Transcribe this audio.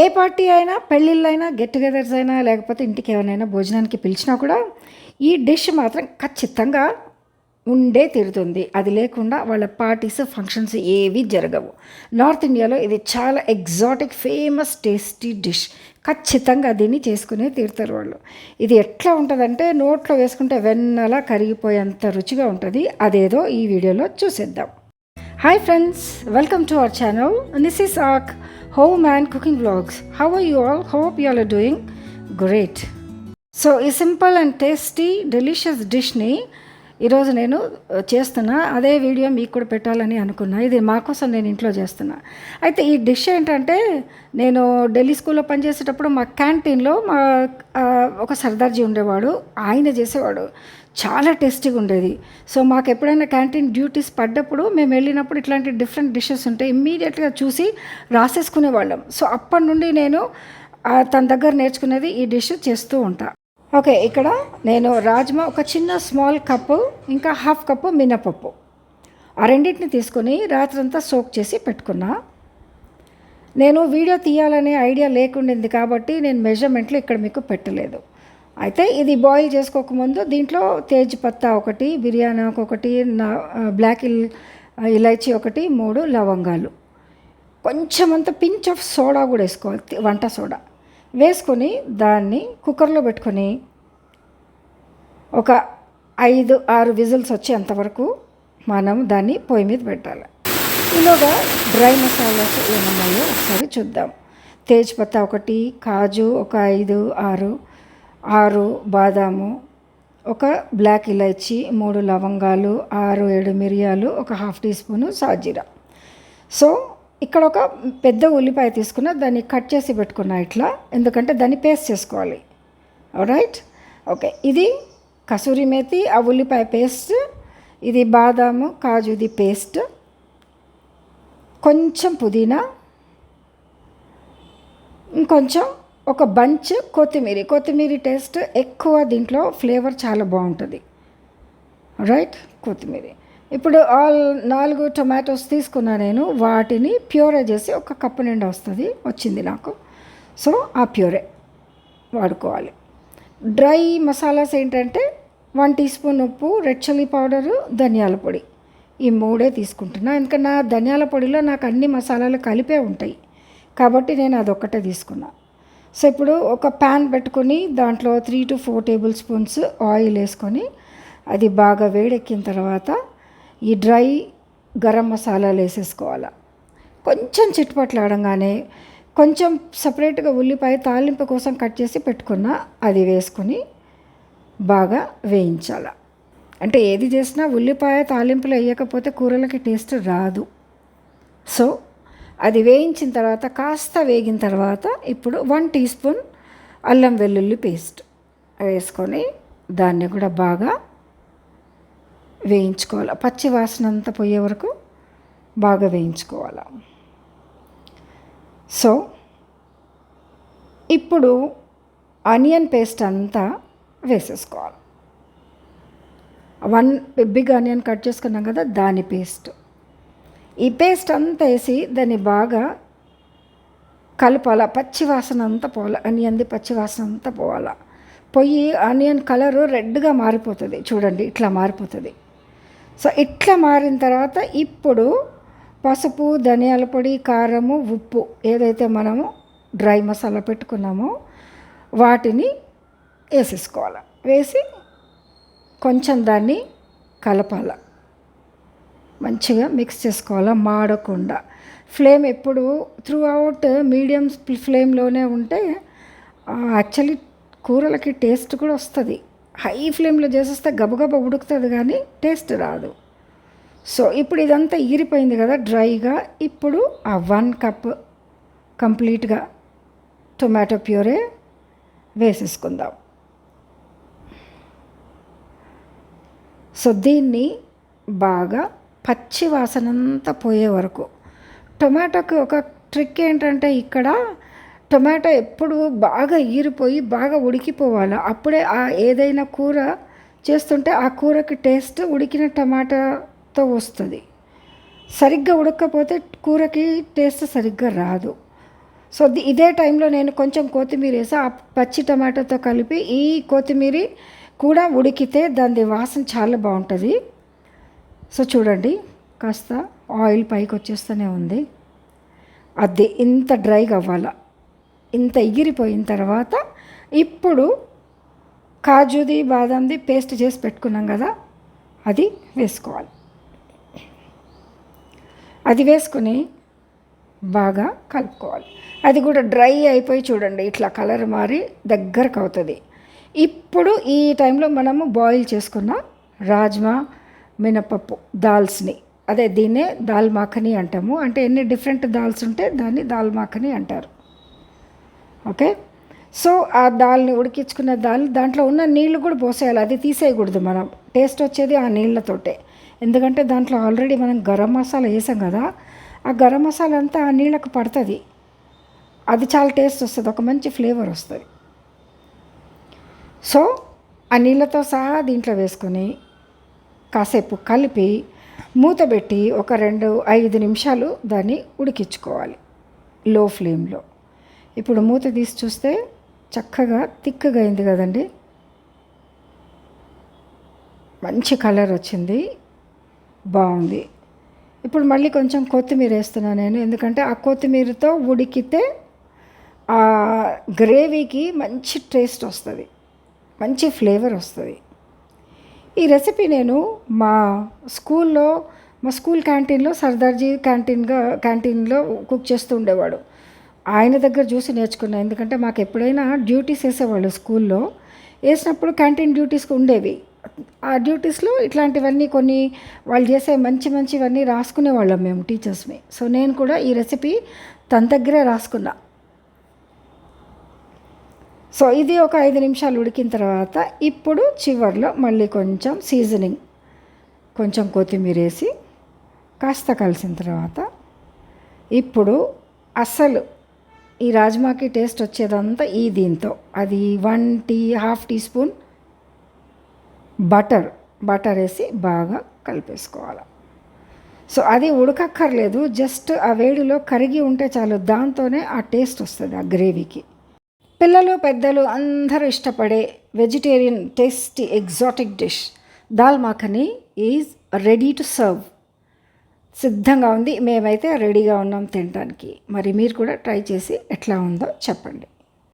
ఏ party అయినా పెళ్ళిళ్ళైనా get togethers అయినా లేకపోతే ఇంటికి ఎవరినైనా భోజనానికి పిలిచినా కూడా ఈ డిష్ మాత్రం ఖచ్చితంగా ఉండే తీరుతుంది. అది లేకుండా వాళ్ళ పార్టీస్ ఫంక్షన్స్ ఏవి జరగవు. నార్త్ ఇండియాలో ఇది చాలా ఎగ్జాటిక్ ఫేమస్ టేస్టీ డిష్. ఖచ్చితంగా దీన్ని చేసుకునే తీరుతారు వాళ్ళు. ఇది ఎట్లా ఉంటుందంటే నోట్లో వేసుకుంటే వెన్నలా కరిగిపోయేంత రుచిగా ఉంటుంది. అదేదో ఈ వీడియోలో చూసేద్దాం. Hi friends, welcome to our channel. And this is our home and cooking vlogs. How are you all? Hope you all are doing great. So a simple and tasty delicious dish ni ఈరోజు నేను చేస్తున్నా. అదే video మీకు కూడా పెట్టాలని అనుకున్నా. ఇది మా కోసం నేను ఇంట్లో చేస్తున్నా. అయితే ఈ డిష్ ఏంటంటే నేను ఢిల్లీ స్కూల్లో పనిచేసేటప్పుడు మా క్యాంటీన్లో మా ఒక సర్దార్జీ ఉండేవాడు. ఆయన చేసేవాడు. చాలా టేస్టీగా ఉండేది. సో మాకు ఎప్పుడైనా క్యాంటీన్ డ్యూటీస్ పడ్డప్పుడు మేము వెళ్ళినప్పుడు ఇట్లాంటి డిఫరెంట్ డిషెస్ ఉంటాయి ఇమ్మీడియట్గా చూసి రాసేసుకునేవాళ్ళం. సో అప్పటి నుండి నేను తన దగ్గర నేర్చుకునేది ఈ డిష్ చేస్తూ ఉంటాను ఓకే ఇక్కడ నేను రాజ్మా ఒక చిన్న స్మాల్ కప్పు ఇంకా హాఫ్ కప్పు మినపప్పు. ఆ రెండింటిని తీసుకొని రాత్రంతా సోక్ చేసి పెట్టుకున్నా. నేను వీడియో తీయాలనే ఐడియా లేకుండింది కాబట్టి నేను మెజర్మెంట్లు ఇక్కడ మీకు పెట్టలేదు. అయితే ఇది బాయిల్ చేసుకోకముందు దీంట్లో తేజ్ పత్తా ఒకటి బిర్యానీ ఒకటి నా బ్లాక్ ఇల్ ఇలైచి ఒకటి మూడు లవంగాలు. కొంచెం అంత పించ్ ఆఫ్ సోడా కూడా వేసుకోవాలి వంట సోడా. వేసుకొని దాన్ని కుక్కర్లో పెట్టుకొని ఒక ఐదు ఆరు విజిల్స్ వచ్చేంతవరకు మనం దాన్ని పొయ్యి మీద పెట్టాలి. ఈలోగా డ్రై మసాలాస్ ఏమన్నాయో ఒకసారి చూద్దాం. తేజ్పత్తా ఒకటి కాజు ఒక ఐదు ఆరు ఆరు బాదాము ఒక బ్లాక్ ఇలైచి మూడు లవంగాలు ఆరు ఏడు మిరియాలు ఒక హాఫ్ టీ స్పూను సాజీరా. సో ఇక్కడ ఒక పెద్ద ఉల్లిపాయ తీసుకున్న దాన్ని కట్ చేసి పెట్టుకున్నా ఇట్లా. ఎందుకంటే దాన్ని పేస్ట్ చేసుకోవాలి. రైట్ ఓకే ఇది కసూరి మేతి ఆ ఉల్లిపాయ పేస్ట్ ఇది బాదాము కాజుది పేస్ట్. కొంచెం పుదీనా. ఇంకొంచెం ఒక బంచ్ కొత్తిమీర. కొత్తిమీర టేస్ట్ ఎక్కువ దీంట్లో ఫ్లేవర్ చాలా బాగుంటుంది. రైట్ కొత్తిమీర. ఇప్పుడు ఆల్ నాలుగు టొమాటోస్ తీసుకున్నా నేను వాటిని ప్యూరే చేసి ఒక కప్పు నిండా వస్తుంది. వచ్చింది నాకు. సో ఆ ప్యూరే వాడుకోవాలి. డ్రై మసాలాస్ ఏంటంటే వన్ టీ స్పూన్ ఉప్పు రెడ్ చిల్లీ పౌడరు ధనియాల పొడి. ఈ మూడే తీసుకుంటున్నా. ఎందుకంటే నా ధనియాల పొడిలో నాకు అన్ని మసాలాలు కలిపే ఉంటాయి. కాబట్టి నేను అదొక్కటే తీసుకున్నా. సో ఇప్పుడు ఒక ప్యాన్ పెట్టుకొని దాంట్లో three to four tablespoons oil వేసుకొని అది బాగా వేడెక్కిన తర్వాత ఈ డ్రై గరం మసాలాలు వేసేసుకోవాలి కొంచెం చిట్టుపట్లాడంగానే కొంచెం సపరేట్గా ఉల్లిపాయ తాలింపు కోసం కట్ చేసి పెట్టుకున్న అది వేసుకొని బాగా వేయించాల. అంటే ఏది చేసినా ఉల్లిపాయ తాలింపులు వేయకపోతే కూరలకి టేస్ట్ రాదు. సో అది వేయించిన తర్వాత కాస్త వేగిన తర్వాత ఇప్పుడు వన్ టీ స్పూన్ అల్లం వెల్లుల్లి పేస్ట్ వేసుకొని దాన్ని కూడా బాగా వేయించుకోవాలి. పచ్చి వాసన అంతా పోయే వరకు బాగా వేయించుకోవాలి. సో ఇప్పుడు ఆనియన్ పేస్ట్ అంతా వేసేసుకోవాలి. వన్ బిగ్ ఆనియన్ కట్ చేసుకున్నాం కదా దాని పేస్ట్. ఈ పేస్ట్ అంతా వేసి దాన్ని బాగా కలపాల. పచ్చి వాసన అంతా పోవాలి. ఆనియన్ది పచ్చి వాసన అంతా పోవాలా. పొయ్యి ఆనియన్ కలరు రెడ్గా మారిపోతుంది. చూడండి ఇట్లా మారిపోతుంది. సో ఇట్లా మారిన తర్వాత ఇప్పుడు పసుపు ధనియాల పొడి కారము ఉప్పు ఏదైతే మనము డ్రై మసాలా పెట్టుకున్నామో వాటిని వేసేసుకోవాలి. వేసి కొంచెం దాన్ని కలపాల. మంచిగా మిక్స్ చేసుకోవాలా మాడకుండా. ఫ్లేమ్ ఎప్పుడు త్రూ అవుట్ మీడియం ఫ్లేమ్లోనే ఉంటే యాక్చువల్లీ కూరలకి టేస్ట్ కూడా వస్తుంది. హై ఫ్లేమ్లో చేసేస్తే గబగబ ఉడుకుతుంది కానీ టేస్ట్ రాదు. సో ఇప్పుడు ఇదంతా ఈరిపోయింది కదా డ్రైగా ఇప్పుడు ఆ వన్ కప్ కంప్లీట్గా టొమాటో ప్యూరే వేసేసుకుందాం. సో దీన్ని బాగా పచ్చి వాసనంతా పోయే వరకు. టొమాటోకి ఒక ట్రిక్ ఏంటంటే ఇక్కడ టొమాటో ఎప్పుడు బాగా ఈరిపోయి బాగా ఉడికిపోవాలి. అప్పుడే ఆ ఏదైనా కూర చేస్తుంటే ఆ కూరకి టేస్ట్ ఉడికిన టమాటాతో వస్తుంది. సరిగ్గా ఉడకపోతే కూరకి టేస్ట్ సరిగ్గా రాదు. సో ఇదే టైంలో నేను కొంచెం కొత్తిమీర వేసి ఆ పచ్చి టమాటాతో కలిపి ఈ కొత్తిమీర కూడా ఉడికితే దాని వాసన చాలా బాగుంటుంది. సో చూడండి కాస్త ఆయిల్ పైకి వచ్చేస్తూనే ఉంది. అది ఇంత డ్రైగా అవ్వాల? ఇంత ఎగిరిపోయిన తర్వాత ఇప్పుడు కాజుది బాదంది పేస్ట్ చేసి పెట్టుకున్నాం కదా అది వేసుకోవాలి. అది వేసుకుని బాగా కలుపుకోవాలి. అది కూడా డ్రై అయిపోయి చూడండి ఇట్లా కలర్ మారి దగ్గరకు అవుతుంది. ఇప్పుడు ఈ టైంలో మనము బాయిల్ చేసుకున్న రాజ్మా మినపప్పు దాల్స్ని అదే దీన్నే దాల్ మాఖని అంటాము. అంటే ఎన్ని డిఫరెంట్ దాల్స్ ఉంటే దాన్ని దాల్ మాఖని అంటారు. ఓకే? సో ఆ దాల్ని ఉడికించుకున్న దాల్ దాంట్లో ఉన్న నీళ్ళు కూడా పోసేయాలి. అది తీసేయకూడదు మనం. టేస్ట్ వచ్చేది ఆ నీళ్ళతోటే ఎందుకంటే దాంట్లో ఆల్రెడీ మనం గరం మసాలా వేసాం కదా ఆ గరం మసాలా అంతా ఆ నీళ్ళకు పడుతుంది. అది చాలా టేస్ట్ వస్తుంది. ఒక మంచి ఫ్లేవర్ వస్తుంది. సో ఆ నీళ్ళతో సహా దీంట్లో వేసుకొని కాసేపు కలిపి మూత పెట్టి ఒక రెండు ఐదు నిమిషాలు దాన్ని ఉడికించుకోవాలి. లో ఫ్లేమ్లో. ఇప్పుడు మూత తీసి చూస్తే చక్కగా తిక్కగా అయింది కదండి. మంచి కలర్ వచ్చింది. బాగుంది. ఇప్పుడు మళ్ళీ కొంచెం కొత్తిమీర వేస్తున్నాను నేను ఎందుకంటే ఆ కొత్తిమీరతో ఉడికితే ఆ గ్రేవీకి మంచి టేస్ట్ వస్తుంది. మంచి ఫ్లేవర్ వస్తుంది. ఈ రెసిపీ నేను మా స్కూల్లో మా స్కూల్ క్యాంటీన్లో సర్దార్జీ క్యాంటీన్గా క్యాంటీన్లో కుక్ చేస్తూ ఉండేవాడు. ఆయన దగ్గర చూసి నేర్చుకున్నా. ఎందుకంటే మాకు ఎప్పుడైనా డ్యూటీస్ వేసేవాళ్ళు స్కూల్లో. వేసినప్పుడు క్యాంటీన్ డ్యూటీస్ ఉండేవి. ఆ డ్యూటీస్లో ఇట్లాంటివన్నీ కొన్ని వాళ్ళు చేసే మంచి మంచివన్నీ రాసుకునే వాళ్ళం మేము టీచర్స్ని సో నేను కూడా ఈ రెసిపీ తన దగ్గరే రాసుకున్నా. సో ఇది ఒక ఐదు నిమిషాలు ఉడికిన తర్వాత ఇప్పుడు చివర్లో మళ్ళీ కొంచెం సీజనింగ్ కొంచెం కొత్తిమీర వేసి కాస్త కలిసిన తర్వాత ఇప్పుడు అస్సలు ఈ రాజ్మాకి టేస్ట్ వచ్చేదంతా ఈ దీంతో. అది one tea half teaspoon butter butter వేసి బాగా కలిపేసుకోవాలి. సో అది ఉడకక్కర్లేదు జస్ట్ ఆ వేడిలో కరిగి ఉంటే చాలు దాంతోనే ఆ టేస్ట్ వస్తుంది ఆ గ్రేవీకి. పిల్లలు పెద్దలు అందరూ ఇష్టపడే vegetarian tasty exotic dish dal makhani is ready to serve. సిద్ధంగా ఉంది. మేమైతే రెడీగా ఉన్నాం తినడానికి. మరి మీరు కూడా ట్రై చేసి ఎట్లా ఉందో చెప్పండి.